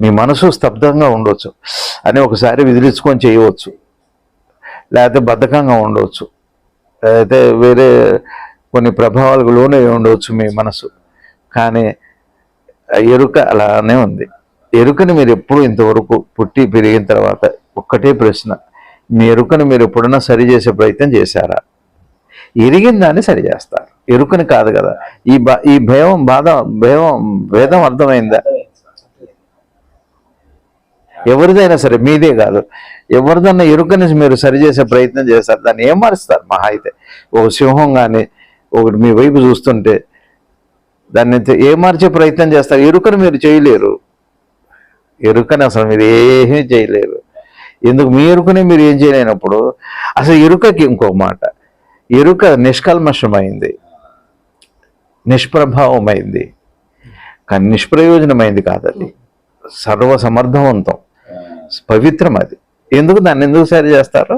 మీ మనసు స్తబ్దంగా ఉండవచ్చు అని ఒకసారి విదిలించుకొని చేయవచ్చు. లేకపోతే బద్ధకంగా ఉండవచ్చు లేకపోతే వేరే కొన్ని ప్రభావాలకు లోనై ఉండవచ్చు మీ మనసు. కానీ ఎరుక అలానే ఉంది. ఎరుకని మీరు ఎప్పుడు ఇంతవరకు పుట్టి పెరిగిన తర్వాత ఒక్కటే ప్రశ్న. మీ ఎరుకని మీరు ఎప్పుడైనా సరి చేసే ప్రయత్నం చేశారా? ఎరిగిన దాన్ని సరి చేస్తారు. ఎరుకని కాదు కదా. ఈ ఈ భయం బాధ భయం భేదం అర్థమైందా? ఎవరిదైనా సరే మీదే కాదు. ఎవరిదన్నా ఎరుకని మీరు సరిచేసే ప్రయత్నం చేస్తారు దాన్ని ఏం మారుస్తారు మహా అయితే. ఒక సింహం కానీ ఒకటి మీ వైపు చూస్తుంటే దాన్ని తె- ఏ మార్చే ప్రయత్నం చేస్తారు. ఎరుకను మీరు చేయలేరు. ఎరుకని అసలు మీరు ఏమీ చేయలేరు. ఎందుకు? మీ ఎరుకని మీరు ఏం చేయలేనప్పుడు అసలు ఎరుకకి ఇంకో మాట. ఎరుక నిష్కల్మషమైంది. నిష్ప్రభావమైంది. కానీ నిష్ప్రయోజనమైంది కాదండి సర్వసమర్థవంతం. పవిత్రం అది. ఎందుకు దాన్ని ఎందుకు సరి చేస్తారు?